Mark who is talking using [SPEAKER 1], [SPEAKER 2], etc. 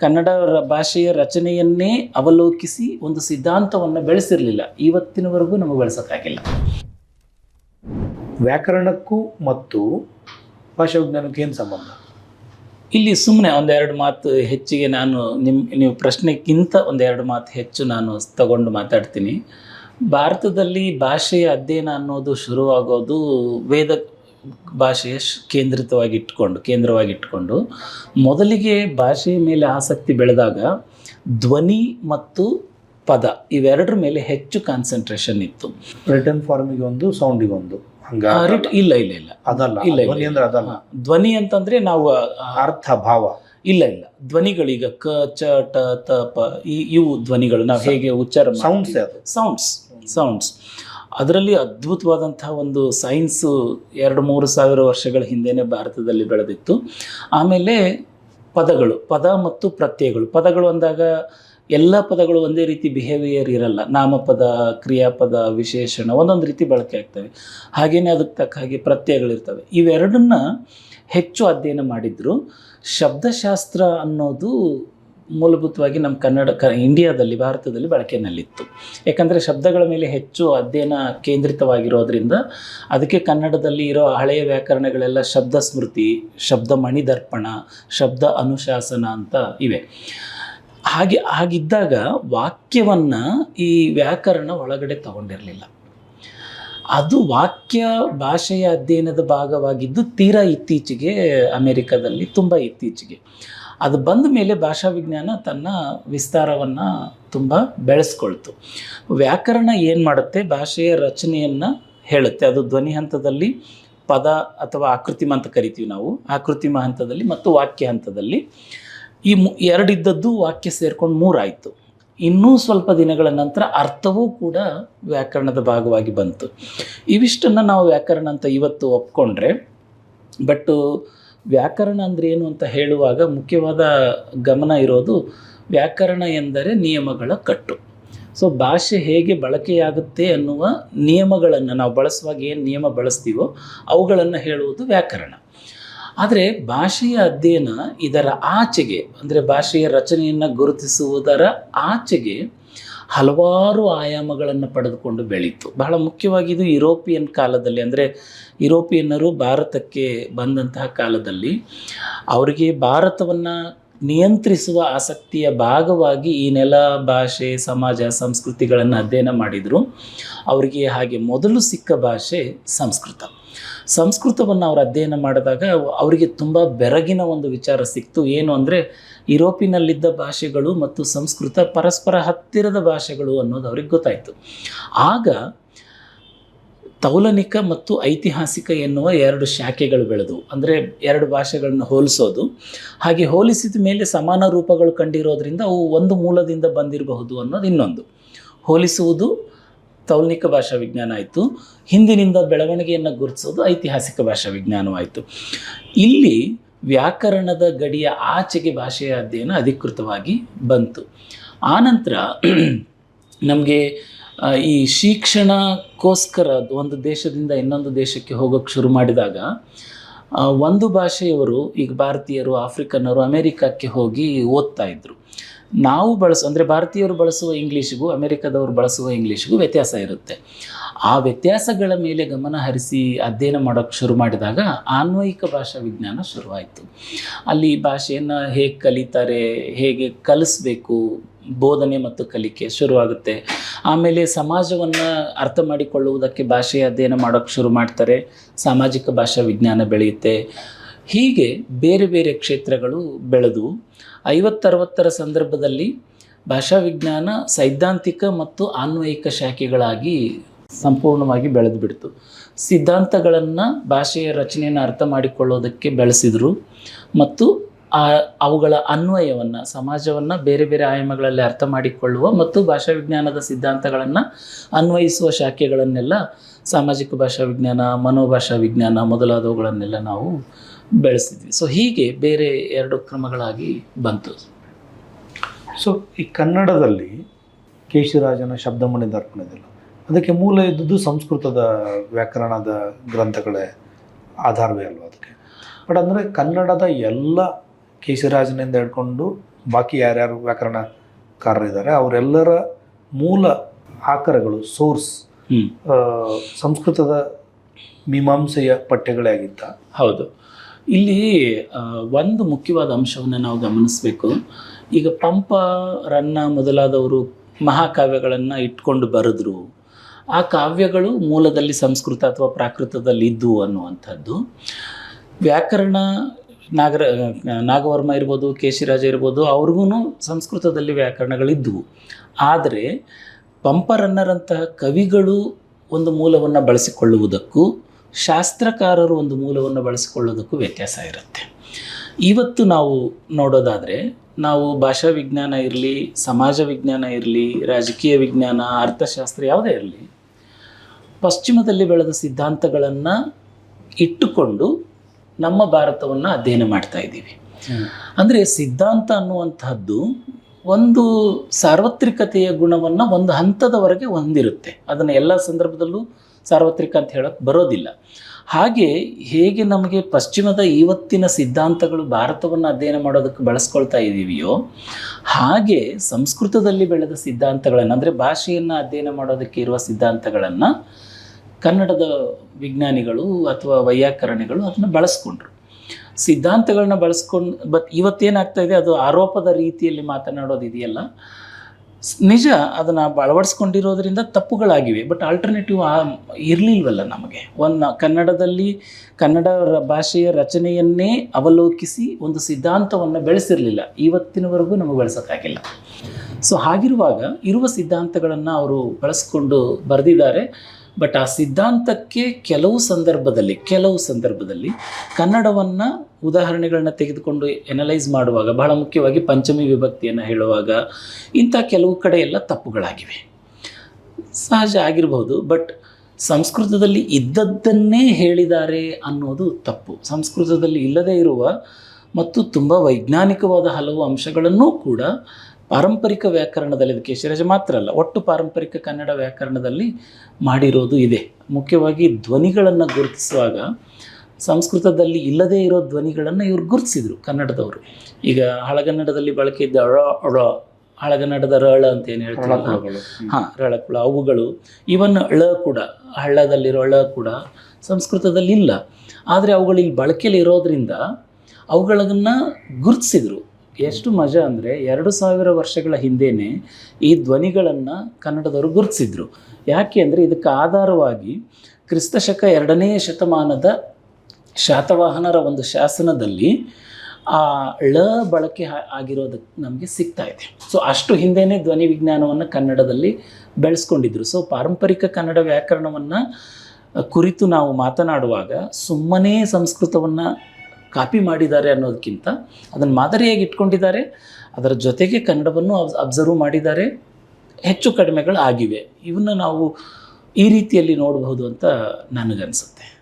[SPEAKER 1] ಕನ್ನಡ ಭಾಷೆಯ ರಚನೆಯನ್ನೇ ಅವಲೋಕಿಸಿ ಒಂದು ಸಿದ್ಧಾಂತವನ್ನು ಬೆಳೆಸಿರಲಿಲ್ಲ. ಇವತ್ತಿನವರೆಗೂ ನಮಗೆ ಬೆಳೆಸೋಕ್ಕಾಗಿಲ್ಲ.
[SPEAKER 2] ವ್ಯಾಕರಣಕ್ಕೂ ಮತ್ತು ಭಾಷಾ ವಿಜ್ಞಾನಕ್ಕೂ ಏನು ಸಂಬಂಧ?
[SPEAKER 1] ಇಲ್ಲಿ ಸುಮ್ಮನೆ ಒಂದೆರಡು ಮಾತು ಹೆಚ್ಚಿಗೆ ನಾನು ನಿಮ್ಮ ನೀವು ಪ್ರಶ್ನೆಗಿಂತ ಒಂದೆರಡು ಮಾತು ಹೆಚ್ಚು ನಾನು ತಗೊಂಡು ಮಾತಾಡ್ತೀನಿ. ಭಾರತದಲ್ಲಿ ಭಾಷೆಯ ಅಧ್ಯಯನ ಅನ್ನೋದು ಶುರುವಾಗೋದು ವೇದ ಭಾಷೆಯ ಕೇಂದ್ರಿತವಾಗಿ ಇಟ್ಕೊಂಡು ಕೇಂದ್ರವಾಗಿ ಇಟ್ಕೊಂಡು ಮೊದಲಿಗೆ ಭಾಷೆಯ ಮೇಲೆ ಆಸಕ್ತಿ ಬೆಳೆದಾಗ ಧ್ವನಿ ಮತ್ತು ಪದ ಇವೆರಡರ ಮೇಲೆ ಹೆಚ್ಚು ಕಾನ್ಸಂಟ್ರೇಷನ್ ಇತ್ತು.
[SPEAKER 2] ರಿಟರ್ನ್ ಫಾರ್ಮಿಗೆ ಒಂದು ಸೌಂಡಿಗೆ ಒಂದು.
[SPEAKER 1] ಇಲ್ಲ ಇಲ್ಲ ಇಲ್ಲ.
[SPEAKER 2] ಅದಲ್ಲ
[SPEAKER 1] ಇಲ್ಲ,
[SPEAKER 2] ಧ್ವನಿ ಅಂದ್ರೆ ಅದಲ್ಲ.
[SPEAKER 1] ಧ್ವನಿ ಅಂತಂದ್ರೆ ನಾವು
[SPEAKER 2] ಅರ್ಥ ಭಾವ.
[SPEAKER 1] ಇಲ್ಲ ಇಲ್ಲ. ಧ್ವನಿಗಳೀಗ ಕ ಚ ಟ ತ ಪ ಇವು ಧ್ವನಿಗಳು. ನಾವು ಹೇಗೆ ಉಚ್ಚಾರ
[SPEAKER 2] ಸೌಂಡ್ಸ್
[SPEAKER 1] ಸೌಂಡ್ಸ್ ಸೌಂಡ್ಸ್ ಅದರಲ್ಲಿ ಅದ್ಭುತವಾದಂಥ ಒಂದು ಸೈನ್ಸು ಎರಡು ಮೂರು ಸಾವಿರ ವರ್ಷಗಳ ಹಿಂದೆಯೇ ಭಾರತದಲ್ಲಿ ಬೆಳೆದಿತ್ತು. ಆಮೇಲೆ ಪದಗಳು, ಪದ ಮತ್ತು ಪ್ರತ್ಯಯಗಳು. ಪದಗಳು ಅಂದಾಗ ಎಲ್ಲ ಪದಗಳು ಒಂದೇ ರೀತಿ ಬಿಹೇವಿಯರ್ ಇರಲ್ಲ. ನಾಮಪದ, ಕ್ರಿಯಾಪದ, ವಿಶೇಷಣ ಒಂದೊಂದು ರೀತಿ ಬಳಕೆ ಆಗ್ತವೆ. ಹಾಗೆಯೇ ಅದಕ್ಕೆ ತಕ್ಕ ಹಾಗೆ ಪ್ರತ್ಯಯಗಳಿರ್ತವೆ ಇವೆರಡನ್ನ ಹೆಚ್ಚು ಅಧ್ಯಯನ ಮಾಡಿದ್ರು. ಶಬ್ದಶಾಸ್ತ್ರ ಅನ್ನೋದು ಮೂಲಭೂತವಾಗಿ ನಮ್ಮ ಕನ್ನಡ, ಕ, ಇಂಡಿಯಾದಲ್ಲಿ, ಭಾರತದಲ್ಲಿ ಬಳಕೆಯಲ್ಲಿತ್ತು. ಯಾಕಂದರೆ ಶಬ್ದಗಳ ಮೇಲೆ ಹೆಚ್ಚು ಅಧ್ಯಯನ ಕೇಂದ್ರಿತವಾಗಿರೋದ್ರಿಂದ ಅದಕ್ಕೆ ಕನ್ನಡದಲ್ಲಿ ಇರೋ ಹಳೆಯ ವ್ಯಾಕರಣಗಳೆಲ್ಲ ಶಬ್ದ ಸ್ಮೃತಿ, ಶಬ್ದ ಮಣಿದರ್ಪಣ, ಶಬ್ದ ಅನುಶಾಸನ ಅಂತ ಇವೆ. ಹಾಗೆ, ಹಾಗಿದ್ದಾಗ ವಾಕ್ಯವನ್ನು ಈ ವ್ಯಾಕರಣ ಒಳಗಡೆ ತಗೊಂಡಿರಲಿಲ್ಲ. ಅದು ವಾಕ್ಯ ಭಾಷೆಯ ಅಧ್ಯಯನದ ಭಾಗವಾಗಿದ್ದು, ತೀರಾ ಇತ್ತೀಚೆಗೆ ಅಮೆರಿಕದಲ್ಲಿ, ತುಂಬ ಇತ್ತೀಚೆಗೆ. ಅದು ಬಂದ ಮೇಲೆ ಭಾಷಾ ವಿಜ್ಞಾನ ತನ್ನ ವಿಸ್ತಾರವನ್ನು ತುಂಬ ಬೆಳೆಸ್ಕೊಳ್ತು. ವ್ಯಾಕರಣ ಏನು ಮಾಡುತ್ತೆ? ಭಾಷೆಯ ರಚನೆಯನ್ನು ಹೇಳುತ್ತೆ. ಅದು ಧ್ವನಿ ಹಂತದಲ್ಲಿ ಪದ ಅಥವಾ ಆಕೃತಿಮ ಅಂತ ಕರಿತೀವಿ ನಾವು. ಆಕೃತಿಮ ಹಂತದಲ್ಲಿ ಮತ್ತು ವಾಕ್ಯ ಹಂತದಲ್ಲಿ. ಈ ಮು ಎರಡಿದ್ದದ್ದು ವಾಕ್ಯ ಸೇರ್ಕೊಂಡು ಮೂರಾಯಿತು. ಇನ್ನೂ ಸ್ವಲ್ಪ ದಿನಗಳ ನಂತರ ಅರ್ಥವೂ ಕೂಡ ವ್ಯಾಕರಣದ ಭಾಗವಾಗಿ ಬಂತು. ಇವಿಷ್ಟನ್ನು ನಾವು ವ್ಯಾಕರಣ ಅಂತ ಇವತ್ತು ಒಪ್ಕೊಂಡ್ರೆ ಬಟ್ ವ್ಯಾಕರಣ ಅಂದರೆ ಏನು ಅಂತ ಹೇಳುವಾಗ ಮುಖ್ಯವಾದ ಗಮನ ಇರೋದು ವ್ಯಾಕರಣ ಎಂದರೆ ನಿಯಮಗಳ ಕಟ್ಟು. ಸೊ ಭಾಷೆ ಹೇಗೆ ಬಳಕೆಯಾಗುತ್ತೆ ಅನ್ನುವ ನಿಯಮಗಳನ್ನು ನಾವು ಬಳಸುವಾಗ ಏನು ನಿಯಮ ಬಳಸ್ತೀವೋ ಅವುಗಳನ್ನು ಹೇಳುವುದು ವ್ಯಾಕರಣ. ಆದರೆ ಭಾಷೆಯ ಅಧ್ಯಯನ ಇದರ ಆಚೆಗೆ, ಅಂದರೆ ಭಾಷೆಯ ರಚನೆಯನ್ನು ಗುರುತಿಸುವುದರ ಆಚೆಗೆ ಹಲವಾರು ಆಯಾಮಗಳನ್ನು ಪಡೆದುಕೊಂಡು ಬೆಳೀತು. ಬಹಳ ಮುಖ್ಯವಾಗಿ ಇದು ಯುರೋಪಿಯನ್ ಕಾಲದಲ್ಲಿ, ಅಂದರೆ ಯುರೋಪಿಯನ್ನರು ಭಾರತಕ್ಕೆ ಬಂದಂತಹ ಕಾಲದಲ್ಲಿ ಅವರಿಗೆ ಭಾರತವನ್ನು ನಿಯಂತ್ರಿಸುವ ಆಸಕ್ತಿಯ ಭಾಗವಾಗಿ ಈ ನೆಲ, ಭಾಷೆ, ಸಮಾಜ, ಸಂಸ್ಕೃತಿಗಳನ್ನು ಅಧ್ಯಯನ ಮಾಡಿದರು. ಅವರಿಗೆ ಹಾಗೆ ಮೊದಲು ಸಿಕ್ಕ ಭಾಷೆ ಸಂಸ್ಕೃತ. ಸಂಸ್ಕೃತವನ್ನು ಅವರು ಅಧ್ಯಯನ ಮಾಡಿದಾಗ ಅವರಿಗೆ ತುಂಬ ಬೆರಗಿನ ಒಂದು ವಿಚಾರ ಸಿಕ್ತು. ಏನು ಅಂದರೆ ಯುರೋಪಿನಲ್ಲಿದ್ದ ಭಾಷೆಗಳು ಮತ್ತು ಸಂಸ್ಕೃತ ಪರಸ್ಪರ ಹತ್ತಿರದ ಭಾಷೆಗಳು ಅನ್ನೋದು ಅವ್ರಿಗೆ ಗೊತ್ತಾಯಿತು. ಆಗ ತೌಲನಿಕ ಮತ್ತು ಐತಿಹಾಸಿಕ ಎನ್ನುವ ಎರಡು ಶಾಖೆಗಳು ಬೆಳೆದವು. ಅಂದರೆ ಎರಡು ಭಾಷೆಗಳನ್ನು ಹೋಲಿಸೋದು. ಹಾಗೆ ಹೋಲಿಸಿದ ಮೇಲೆ ಸಮಾನ ರೂಪಗಳು ಕಂಡಿರೋದ್ರಿಂದ ಅವು ಒಂದು ಮೂಲದಿಂದ ಬಂದಿರಬಹುದು ಅನ್ನೋದು ಇನ್ನೊಂದು. ಹೋಲಿಸುವುದು ತೌಲ್ನಿಕ ಭಾಷಾ ವಿಜ್ಞಾನ ಆಯಿತು. ಹಿಂದಿನಿಂದ ಬೆಳವಣಿಗೆಯನ್ನು ಗುರುತಿಸೋದು ಐತಿಹಾಸಿಕ ಭಾಷಾ ವಿಜ್ಞಾನವಾಯಿತು ಇಲ್ಲಿ ವ್ಯಾಕರಣದ ಗಡಿಯ ಆಚೆಗೆ ಭಾಷೆಯ ಅಧ್ಯಯನ ಅಧಿಕೃತವಾಗಿ ಬಂತು. ಆನಂತರ ನಮಗೆ ಈ ಶಿಕ್ಷಣಕ್ಕೋಸ್ಕರ ಒಂದು ದೇಶದಿಂದ ಇನ್ನೊಂದು ದೇಶಕ್ಕೆ ಹೋಗೋಕ್ಕೆ ಶುರು ಮಾಡಿದಾಗ ಒಂದು ಭಾಷೆಯವರು ಈಗ ಭಾರತೀಯರು, ಆಫ್ರಿಕನ್ನರು, ಅಮೇರಿಕಕ್ಕೆ ಹೋಗಿ ಓದ್ತಾ ಇದ್ರು. ನಾವು ಬಳಸೋ, ಅಂದರೆ ಭಾರತೀಯರು ಬಳಸುವ ಇಂಗ್ಲೀಷಿಗೂ ಅಮೆರಿಕದವರು ಬಳಸುವ ಇಂಗ್ಲೀಷಿಗೂ ವ್ಯತ್ಯಾಸ ಇರುತ್ತೆ. ಆ ವ್ಯತ್ಯಾಸಗಳ ಮೇಲೆ ಗಮನ ಹರಿಸಿ ಅಧ್ಯಯನ ಮಾಡೋಕ್ಕೆ ಶುರು ಮಾಡಿದಾಗ ಆನ್ವಯಿಕ ಭಾಷಾ ವಿಜ್ಞಾನ ಶುರುವಾಯಿತು. ಅಲ್ಲಿ ಭಾಷೆಯನ್ನು ಹೇಗೆ ಕಲಿತಾರೆ, ಹೇಗೆ ಕಲಿಸ್ಬೇಕು, ಬೋಧನೆ ಮತ್ತು ಕಲಿಕೆ ಶುರುವಾಗುತ್ತೆ. ಆಮೇಲೆ ಸಮಾಜವನ್ನು ಅರ್ಥ ಮಾಡಿಕೊಳ್ಳುವುದಕ್ಕೆ ಭಾಷೆಯ ಅಧ್ಯಯನ ಮಾಡೋಕ್ಕೆ ಶುರು ಮಾಡ್ತಾರೆ, ಸಾಮಾಜಿಕ ಭಾಷಾ ವಿಜ್ಞಾನ ಬೆಳೆಯುತ್ತೆ. ಹೀಗೆ ಬೇರೆ ಬೇರೆ ಕ್ಷೇತ್ರಗಳು ಬೆಳೆದು ಐವತ್ತರವತ್ತರ ಸಂದರ್ಭದಲ್ಲಿ ಭಾಷಾ ವಿಜ್ಞಾನ ಸೈದ್ಧಾಂತಿಕ ಮತ್ತು ಆನ್ವಯಿಕ ಶಾಖೆಗಳಾಗಿ ಸಂಪೂರ್ಣವಾಗಿ ಬೆಳೆದು ಬಿಡ್ತು. ಸಿದ್ಧಾಂತಗಳನ್ನು ಭಾಷೆಯ ರಚನೆಯನ್ನು ಅರ್ಥ ಮಾಡಿಕೊಳ್ಳೋದಕ್ಕೆ ಬೆಳೆಸಿದರು ಮತ್ತು ಆ ಅವುಗಳ ಅನ್ವಯವನ್ನು, ಸಮಾಜವನ್ನು ಬೇರೆ ಬೇರೆ ಆಯಾಮಗಳಲ್ಲಿ ಅರ್ಥ ಮಾಡಿಕೊಳ್ಳುವ ಮತ್ತು ಭಾಷಾ ವಿಜ್ಞಾನದ ಸಿದ್ಧಾಂತಗಳನ್ನು ಅನ್ವಯಿಸುವ ಶಾಖೆಗಳನ್ನೆಲ್ಲ ಸಾಮಾಜಿಕ ಭಾಷಾ ವಿಜ್ಞಾನ, ಮನೋಭಾಷಾ ವಿಜ್ಞಾನ ಮೊದಲಾದವುಗಳನ್ನೆಲ್ಲ ನಾವು ಬೆಳೆಸಿದ್ವಿ ಸೊ ಹೀಗೆ ಬೇರೆ ಎರಡು ಕ್ರಮಗಳಾಗಿ ಬಂತು.
[SPEAKER 2] ಸೊ ಈ ಕನ್ನಡದಲ್ಲಿ ಕೇಶಿರಾಜನ ಶಬ್ದಮಣಿ ದರ್ಪಣದಿಲ್ಲ ಅದಕ್ಕೆ ಮೂಲ ಇದ್ದದ್ದು ಸಂಸ್ಕೃತದ ವ್ಯಾಕರಣದ ಗ್ರಂಥಗಳೇ ಆಧಾರವೇ ಅಲ್ವ ಅದಕ್ಕೆ? ಬಟ್ ಅಂದರೆ ಕನ್ನಡದ ಎಲ್ಲ ಕೇಶಿರಾಜನಿಂದ ಹಿಡ್ಕೊಂಡು ಬಾಕಿ ಯಾರ್ಯಾರು ವ್ಯಾಕರಣಕಾರರಿದ್ದಾರೆ ಅವರೆಲ್ಲರ ಮೂಲ ಆಕರಗಳು ಸೋರ್ಸ್ ಸಂಸ್ಕೃತದ ಮೀಮಾಂಸೆಯ ಪಠ್ಯಗಳೇ ಆಗಿತ್ತ
[SPEAKER 1] ಹೌದು. ಇಲ್ಲಿ ಒಂದು ಮುಖ್ಯವಾದ ಅಂಶವನ್ನು ನಾವು ಗಮನಿಸಬೇಕು. ಈಗ ಪಂಪ ರನ್ನ ಮೊದಲಾದವರು ಮಹಾಕಾವ್ಯಗಳನ್ನು ಇಟ್ಕೊಂಡು ಬರೆದ್ರು. ಆ ಕಾವ್ಯಗಳು ಮೂಲದಲ್ಲಿ ಸಂಸ್ಕೃತ ಅಥವಾ ಪ್ರಾಕೃತದಲ್ಲಿ ಇದ್ದವು ಅನ್ನುವಂಥದ್ದು. ವ್ಯಾಕರಣ, ನಾಗರ, ನಾಗವರ್ಮ ಇರ್ಬೋದು, ಕೇಶಿರಾಜ ಇರ್ಬೋದು ಅವ್ರಿಗೂ ಸಂಸ್ಕೃತದಲ್ಲಿ ವ್ಯಾಕರಣಗಳಿದ್ದವು ಆದರೆ ಪಂಪರನ್ನರಂತಹ ಕವಿಗಳು ಒಂದು ಮೂಲವನ್ನು ಬಳಸಿಕೊಳ್ಳುವುದಕ್ಕೂ ಶಾಸ್ತ್ರಕಾರರು ಒಂದು ಮೂಲವನ್ನು ಬಳಸಿಕೊಳ್ಳೋದಕ್ಕೂ ವ್ಯತ್ಯಾಸ ಇರುತ್ತೆ. ಇವತ್ತು ನಾವು ನೋಡೋದಾದರೆ ನಾವು ಭಾಷಾ ವಿಜ್ಞಾನ ಇರಲಿ ಸಮಾಜ ವಿಜ್ಞಾನ ಇರಲಿ ರಾಜಕೀಯ ವಿಜ್ಞಾನ ಅರ್ಥಶಾಸ್ತ್ರ ಯಾವುದೇ ಇರಲಿ ಪಶ್ಚಿಮದಲ್ಲಿ ಬೆಳೆದ ಸಿದ್ಧಾಂತಗಳನ್ನು ಇಟ್ಟುಕೊಂಡು ನಮ್ಮ ಭಾರತವನ್ನು ಅಧ್ಯಯನ ಮಾಡ್ತಾ ಇದ್ದೀವಿ. ಅಂದರೆ ಸಿದ್ಧಾಂತ ಅನ್ನುವಂತಹದ್ದು ಒಂದು ಸಾರ್ವತ್ರಿಕತೆಯ ಗುಣವನ್ನು ಒಂದು ಹಂತದವರೆಗೆ ಹೊಂದಿರುತ್ತೆ. ಅದನ್ನು ಎಲ್ಲ ಸಂದರ್ಭದಲ್ಲೂ ಸಾರ್ವತ್ರಿಕ ಅಂತ ಹೇಳಕ್ಕೆ ಬರೋದಿಲ್ಲ. ಹಾಗೆ ಹೇಗೆ ನಮಗೆ ಪಶ್ಚಿಮದ ಇವತ್ತಿನ ಸಿದ್ಧಾಂತಗಳು ಭಾರತವನ್ನು ಅಧ್ಯಯನ ಮಾಡೋದಕ್ಕೆ ಬಳಸ್ಕೊಳ್ತಾ ಇದ್ದೀವಿಯೋ ಹಾಗೆ ಸಂಸ್ಕೃತದಲ್ಲಿ ಬೆಳೆದ ಸಿದ್ಧಾಂತಗಳನ್ನು, ಅಂದರೆ ಭಾಷೆಯನ್ನು ಅಧ್ಯಯನ ಮಾಡೋದಕ್ಕೆ ಇರುವ ಸಿದ್ಧಾಂತಗಳನ್ನು ಕನ್ನಡದ ವಿಜ್ಞಾನಿಗಳು ಅಥವಾ ವೈಯಾಕರಣಿಗಳು ಅದನ್ನು ಬಳಸ್ಕೊಂಡ್ರು. ಸಿದ್ಧಾಂತಗಳನ್ನ ಬಳಸ್ಕೊಂಡು, ಬಟ್ ಇವತ್ತೇನಾಗ್ತಾ ಇದೆ, ಅದು ಆರೋಪದ ರೀತಿಯಲ್ಲಿ ಮಾತನಾಡೋದು ಇದೆಯಲ್ಲ ನಿಜ ಅದನ್ನು ಅಳವಡಿಸ್ಕೊಂಡಿರೋದ್ರಿಂದ ತಪ್ಪುಗಳಾಗಿವೆ ಬಟ್ ಆಲ್ಟರ್ನೇಟಿವ್ ಇರಲಿಲ್ವಲ್ಲ ನಮಗೆ. ಒಂದು ಕನ್ನಡದಲ್ಲಿ ಕನ್ನಡ ಭಾಷೆಯ ರಚನೆಯನ್ನೇ ಅವಲೋಕಿಸಿ ಒಂದು ಸಿದ್ಧಾಂತವನ್ನು ಬೆಳೆಸಿರಲಿಲ್ಲ. ಇವತ್ತಿನವರೆಗೂ ನಮಗೆ ಬೆಳೆಸೋಕ್ಕಾಗಿಲ್ಲ. ಸೊ ಹಾಗಿರುವಾಗ ಇರುವ ಸಿದ್ಧಾಂತಗಳನ್ನು ಅವರು ಬಳಸ್ಕೊಂಡು ಬರೆದಿದ್ದಾರೆ. ಬಟ್ ಆ ಸಿದ್ಧಾಂತಕ್ಕೆ ಕೆಲವು ಸಂದರ್ಭದಲ್ಲಿ ಕೆಲವು ಸಂದರ್ಭದಲ್ಲಿ ಕನ್ನಡವನ್ನು ಉದಾಹರಣೆಗಳನ್ನ ತೆಗೆದುಕೊಂಡು ಎನಲೈಸ್ ಮಾಡುವಾಗ, ಬಹಳ ಮುಖ್ಯವಾಗಿ ಪಂಚಮಿ ವಿಭಕ್ತಿಯನ್ನು ಹೇಳುವಾಗ ಇಂಥ ಕೆಲವು ಕಡೆ ಎಲ್ಲ ತಪ್ಪುಗಳಾಗಿವೆ. ಸಹಜ ಆಗಿರಬಹುದು ಬಟ್ ಸಂಸ್ಕೃತದಲ್ಲಿ ಇದ್ದದ್ದನ್ನೇ ಹೇಳಿದ್ದಾರೆ ಅನ್ನೋದು ತಪ್ಪು. ಸಂಸ್ಕೃತದಲ್ಲಿ ಇಲ್ಲದೇ ಇರುವ ಮತ್ತು ತುಂಬ ವೈಜ್ಞಾನಿಕವಾದ ಹಲವು ಅಂಶಗಳನ್ನೂ ಕೂಡ ಪಾರಂಪರಿಕ ವ್ಯಾಕರಣದಲ್ಲಿ ಇದು ಕೇಶರಾಜ ಮಾತ್ರ ಅಲ್ಲ ಒಟ್ಟು ಪಾರಂಪರಿಕ ಕನ್ನಡ ವ್ಯಾಕರಣದಲ್ಲಿ ಮಾಡಿರೋದು ಇದೆ. ಮುಖ್ಯವಾಗಿ ಧ್ವನಿಗಳನ್ನು ಗುರುತಿಸುವಾಗ ಸಂಸ್ಕೃತದಲ್ಲಿ ಇಲ್ಲದೇ ಇರೋ ಧ್ವನಿಗಳನ್ನು ಇವರು ಗುರುತಿಸಿದರು ಕನ್ನಡದವರು. ಈಗ ಹಳಗನ್ನಡದಲ್ಲಿ ಬಳಕೆ ಇದ್ದ ಅಳ ಅಳ ಹಳಗನ್ನಡದ ರಳ ಅಂತ ಏನು ಹೇಳ್ತಾರೆ ಹಾಂ ರಳ ರಳಕುಳ ಅವುಗಳು. ಇವನ್ ಅಳ ಕೂಡ ಹಳ್ಳದಲ್ಲಿರೋ ಅಳ ಕೂಡ ಸಂಸ್ಕೃತದಲ್ಲಿ ಇಲ್ಲ. ಆದರೆ ಅವುಗಳು ಇಲ್ಲಿ ಬಳಕೆಯಲ್ಲಿ ಇರೋದ್ರಿಂದ ಅವುಗಳನ್ನು ಗುರುತಿಸಿದ್ರು. ಎಷ್ಟು ಮಜಾ ಅಂದರೆ ಎರಡು ಸಾವಿರ ವರ್ಷಗಳ ಹಿಂದೆಯೇ ಈ ಧ್ವನಿಗಳನ್ನು ಕನ್ನಡದವರು ಗುರುತಿಸಿದ್ರು. ಯಾಕೆ ಅಂದರೆ ಇದಕ್ಕೆ ಆಧಾರವಾಗಿ ಕ್ರಿಸ್ತಶಕ ಎರಡನೇ ಶತಮಾನದ ಶಾತವಾಹನರ ಒಂದು ಶಾಸನದಲ್ಲಿ ಆ ಳ ಬಳಕೆ ಆಗಿರೋದು ನಮಗೆ ಸಿಗ್ತಾ ಇದೆ. ಸೊ ಅಷ್ಟು ಹಿಂದೆಯೇ ಧ್ವನಿ ವಿಜ್ಞಾನವನ್ನು ಕನ್ನಡದಲ್ಲಿ ಬೆಳೆಸ್ಕೊಂಡಿದ್ರು. ಸೊ ಪಾರಂಪರಿಕ ಕನ್ನಡ ವ್ಯಾಕರಣವನ್ನು ಕುರಿತು ನಾವು ಮಾತನಾಡುವಾಗ ಸುಮ್ಮನೆ ಸಂಸ್ಕೃತವನ್ನು ಕಾಪಿ ಮಾಡಿದ್ದಾರೆ ಅನ್ನೋದಕ್ಕಿಂತ ಅದನ್ನು ಮಾದರಿಯಾಗಿ ಇಟ್ಕೊಂಡಿದ್ದಾರೆ. ಅದರ ಜೊತೆಗೆ ಕನ್ನಡವನ್ನು ಅಬ್ಸರ್ವ್ ಮಾಡಿದ್ದಾರೆ. ಹೆಚ್ಚು ಕಡಿಮೆಗಳು ಆಗಿವೆ ಇವನ್ನ ನಾವು ಈ ರೀತಿಯಲ್ಲಿ ನೋಡಬಹುದು ಅಂತ ನನಗನ್ಸುತ್ತೆ.